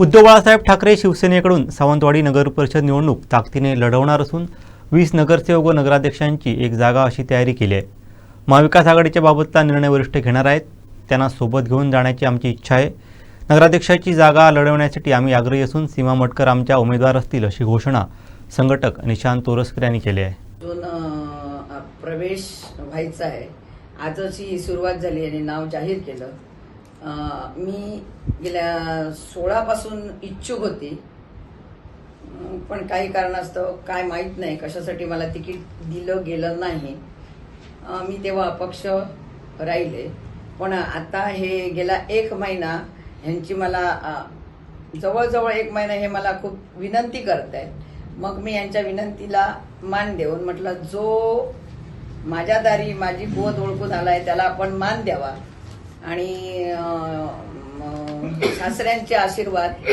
उद्धव बाळासाहेब ठाकरे शिवसेनेकडून सावंतवाडी नगरपरिषद निवडणूक ताकदीने लढवणार असून वीस नगरसेवक व नगराध्यक्षांची एक जागा अशी तयारी केली आहे. महाविकास आघाडीच्या बाबतचा निर्णय वरिष्ठ घेणार आहेत. त्यांना सोबत घेऊन जाण्याची आमची इच्छा आहे. नगराध्यक्षाची जागा लढवण्यासाठी आम्ही आग्रही असून सीमा मटकर आमच्या उमेदवार असतील अशी घोषणा संघटक निशांत तोरसकर यांनी केली आहे. प्रवेश व्हायचा आहे. आजच ही सुरुवात झाली आणि नाव जाहीर केलं. मी गेल्या सोळापासून इच्छुक होती. पण काही कारणास्तव काय माहीत नाही कशासाठी मला तिकीट दिलं गेलं नाही. मी तेव्हा अपक्ष राहिले. पण आता हे गेला एक महिना ह्यांची मला जवळजवळ एक महिना हे मला खूप विनंती करत आहेत मग मी यांच्या विनंतीला मान देऊन म्हटलं जो माझ्या दारी माझी कुवत ओळखून आला आहे त्याला आपण मान द्यावा. आणि सासऱ्यांचे आशीर्वाद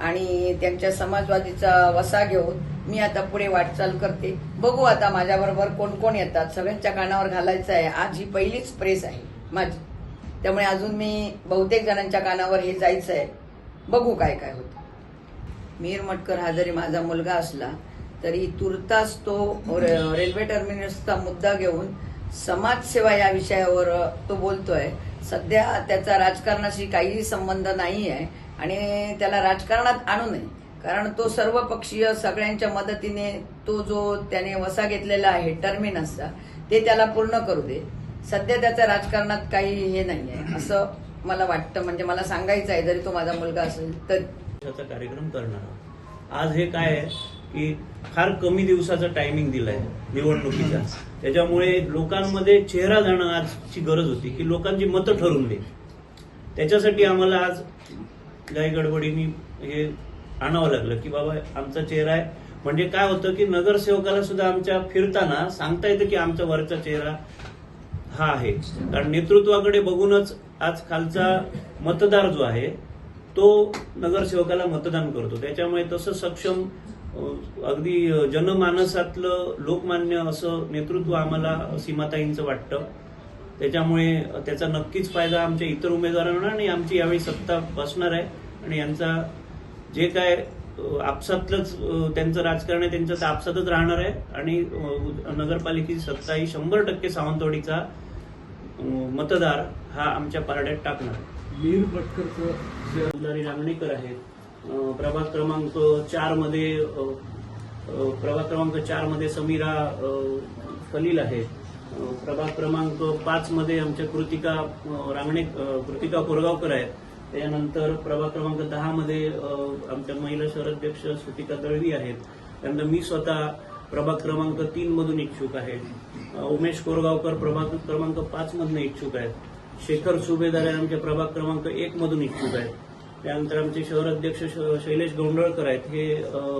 आणि त्यांच्या समाजवादीचा वसा घेऊन मी आता पुढे वाटचाल करते. बघू आता माझ्याबरोबर कोण कोण येतात. सगळ्यांच्या कानावर घालायचं आहे. आज ही पहिलीच प्रेस आहे माझी. त्यामुळे अजून मी बहुतेक जणांच्या कानावर हे जायचं आहे. बघू काय काय होतं. मीर मटकर हा जरी माझा मुलगा असला तरी तुर्तास तो रेल्वे टर्मिनसचा मुद्दा घेऊन समाजसेवा या विषयावर तो बोलतोय. सध्या त्याचा राजकारणाशी काहीही संबंध नाही आहे आणि त्याला राजकारणात आणू नये. कारण तो सर्व पक्षीय सगळ्यांच्या मदतीने तो जो त्याने वसा घेतलेला आहे टर्मिनसचा ते त्याला पूर्ण करू दे. सध्या त्याचं राजकारणात काही हे नाही आहे असं मला वाटतं. म्हणजे मला सांगायचं आहे जरी तो माझा मुलगा असेल तर. कार्यक्रम करणार आज हे काय आहे? की फार कमी दिवसाचा टायमिंग दिलाय निवडणुकीचा त्याच्यामुळे लोकांमध्ये चेहरा जाणं आजची गरज होती की लोकांची मतं ठरवून दे. त्याच्यासाठी आम्हाला आज गाई गडबडीने हे आणावं लागलं की बाबा आमचा चेहरा आहे. म्हणजे काय होतं की नगरसेवकाला सुद्धा आमच्या फिरताना सांगता येतं की आमचा वरचा चेहरा हा आहे. कारण नेतृत्वाकडे बघूनच आज खालचा मतदार जो आहे तो नगरसेवकाला मतदान करतो. त्याच्यामुळे तसं सक्षम अगदी जनमानसातलं लोकमान्य असं नेतृत्व आम्हाला सीमाताईंचं वाटतं. त्याच्यामुळे त्याचा नक्कीच फायदा आमच्या इतर उमेदवारांना आणि आमची यावेळी सत्ता बसणार आहे. आणि यांचा जे काय आपसातलंच त्यांचं राजकारण आहे त्यांचं आपसातच राहणार आहे. आणि नगरपालिकेची सत्ता ही शंभर टक्के सावंतवाडीचा मतदार हा आमच्या पारड्यात टाकणार आहे. मीर भटकरचं दुलारी रांगणेकर आहेत प्रभाग क्रमांक चारमध्ये प्रभाग क्रमांक चारमध्ये समीरा खलील आहे. प्रभाग क्रमांक पाच मध्ये आमच्या कृतिका रांगणे कृतिका कोरगावकर आहेत. त्यानंतर प्रभाग क्रमांक दहा मध्ये आमच्या महिला शहराध्यक्ष सुतिका दळवी आहेत. त्यानंतर मी स्वतः प्रभाग क्रमांक तीन मधून इच्छुक आहे. उमेश कोरगावकर प्रभाग क्रमांक पाच मधून इच्छुक आहेत. शेखर सुभेदार आमच्या प्रभाग क्रमांक एक मधून इच्छुक आहेत. त्यानंतर आमचे शहराध्यक्ष श- शैलेश गौंडळकर आहेत. हे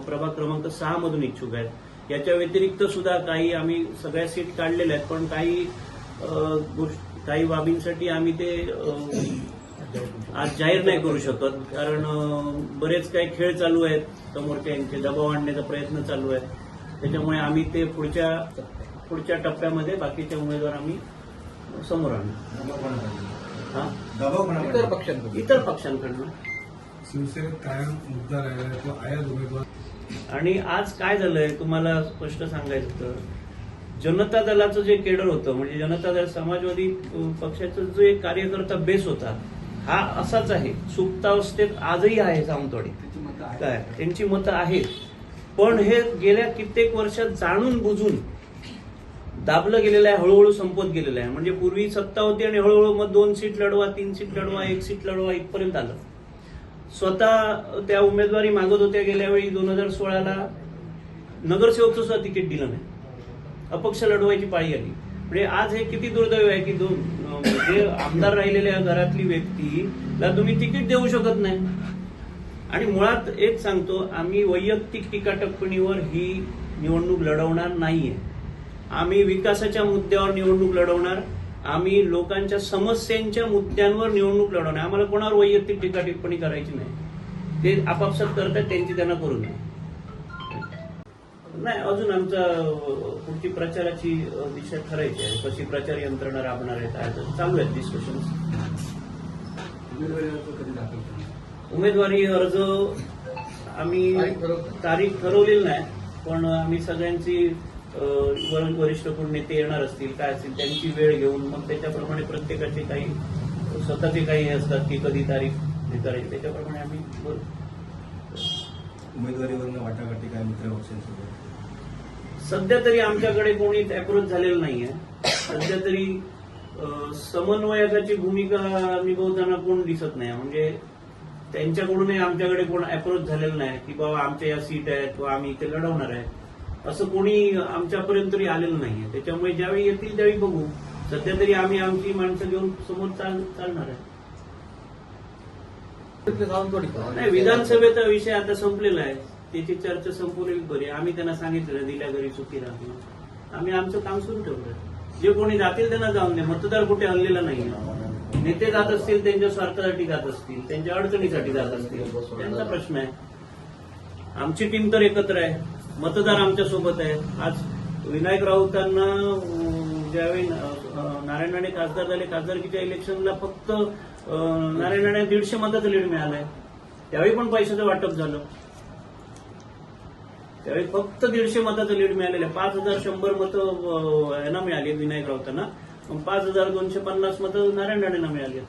प्रभाग क्रमांक सहा मधून इच्छुक आहेत. याच्या व्यतिरिक्त सुद्धा काही आम्ही सगळ्या सीट काढलेल्या आहेत पण काही काही बाबींसाठी आम्ही ते आज जाहीर नाही करू शकत. कारण बरेच काही खेळ चालू आहेत समोरच्या यांचे दबाव आणण्याचा प्रयत्न चालू आहे त्याच्यामुळे आम्ही ते पुढच्या पुढच्या टप्प्यामध्ये बाकीचे उमेदवार आम्ही समोर आणू हा? इतर पक्षांकडून. इतर पक्षांकडनं. शिवसेनेत कायम मुद्दा राहिला तो आयात उमेदवार आणि आज काय झालंय? तुम्हाला स्पष्ट सांगायचं तर जनता दलाचं जे केडर होतं म्हणजे जनता दल समाजवादी पक्षाचा जो एक कार्यकर्ता बेस होता हा असाच आहे. सुप्तावस्थेत आजही आहे सावंतवाडी. काय? त्यांची मतं आहेत. पण हे गेल्या कित्येक वर्षात जाणून बुजून दाबलं गेलेलं आहे हळूहळू संपत गेलेलं आहे. म्हणजे पूर्वी सत्ता होती आणि हळूहळू मग दोन सीट लढवा तीन सीट लढवा एक सीट लढवा इथपर्यंत आलं. स्वतः त्या उमेदवारी मागत होत्या गेल्यावेळी दोन हजार सोळाला. नगरसेवकचं सुद्धा तिकीट दिलं नाही. अपक्ष लढवायची पाळी आली. म्हणजे आज हे किती दुर्दैव आहे की दोन जे आमदार राहिलेल्या घरातली व्यक्तीला तुम्ही तिकीट देऊ शकत नाही. आणि मुळात एक सांगतो आम्ही वैयक्तिक टीका टिप्पणीवर ही निवडणूक लढवणार नाहीये. आम्ही विकासाच्या मुद्द्यावर निवडणूक लढवणार. आम्ही लोकांच्या समस्यांच्या मुद्द्यांवर निवडणूक लढवणार आम्हाला कोणावर वैयक्तिक टीका टिप्पणी करायची नाही. ते आपापसात करतात त्यांची त्यांना करू नये. नाही अजून आमचा पुढची प्रचाराची दिशा ठरायची आहे. कशी प्रचार यंत्रणा राबणार आहे काय चालू आहेत डिस्कशन उमेदवारी अर्ज आम्ही तारीख ठरवलेली नाही पण आम्ही सगळ्यांची वरिष्ठ कोण नेते येणार असतील काय असतील त्यांची वेळ घेऊन मग त्याच्याप्रमाणे प्रत्येकाचे काही स्वतःचे काही हे असतात की कधी तारीख हे करायची त्याच्याप्रमाणे आम्ही वर- उमेदवारीवरनं वाटाघाटी काय मित्र पक्षांसोबत? सध्या तरी आमच्याकडे कोणी अप्रोच झालेलं नाहीये. सध्या तरी समन्वयकाची भूमिका निभवताना कोण दिसत नाही. म्हणजे त्यांच्याकडूनही आमच्याकडे कोण अप्रोच झालेलं नाही की बाबा आमच्या या सीट आहेत किंवा आम्ही इथे लढवणार आहे. असं कोणी आमच्यापर्यंत तरी आलेलं नाहीये. त्याच्यामुळे ज्यावेळी येतील त्यावेळी बघू. सध्या तरी आम्ही आमची माणसं घेऊन समोर चाल- चालणार आहे. नाही विधानसभेचा विषय आता संपलेला आहे. त्याची चर्चा संपवलेली बरी. आम्ही त्यांना सांगितलं दिल्या घरी सुखी राहतो आम्ही आमचं काम सुरू ठेवलं. जे कोणी जातील त्यांना जाऊन दे मतदार कुठे हल्लेला नाही नेते जात असतील त्यांच्या स्वार्थासाठी जात असतील त्यांच्या अडचणीसाठी जात असतील. त्यांचा प्रश्न आहे. आमची टीम तर एकत्र आहे. मतदार आमच्यासोबत आहे आज विनायक राऊतांना ज्यावेळी नारायण राणे खासदार झाले खासदारकीच्या इलेक्शनला फक्त नारायण राणे दीडशे मताचं लीड मिळालंय. त्यावेळी पण पैशाचं वाटप झालं. त्यावेळी फक्त दीडशे मताचं लीड मिळालेलं आहे. पाच हजार शंभर मतं यांना मिळाली विनायक राऊतांना. पाच हजार दोनशे पन्नास मतं नारायण राणेंना मिळाली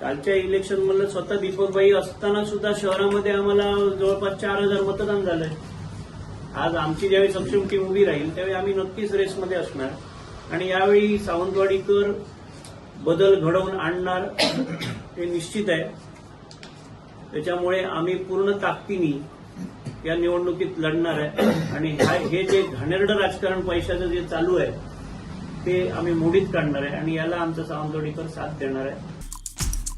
कालच्या इलेक्शन मधलं स्वतः दीपकबाई असताना सुद्धा शहरामध्ये आम्हाला जवळपास चार हजार मतदान झालंय. आज आमची ज्यावेळी सक्षम टीम उभी राहील त्यावेळी आम्ही नक्कीच रेसमध्ये असणार. आणि यावेळी सावंतवाडीकर बदल घडवून आणणार हे निश्चित आहे. त्याच्यामुळे आम्ही पूर्ण ताकदीने या निवडणुकीत लढणार आहे. आणि हे जे घाणेरडं राजकारण पैशाचं जे चालू आहे ते आम्ही मोडीत काढणार आहे आणि याला आमचा सावंतवाडीकर साथ देणार आहे.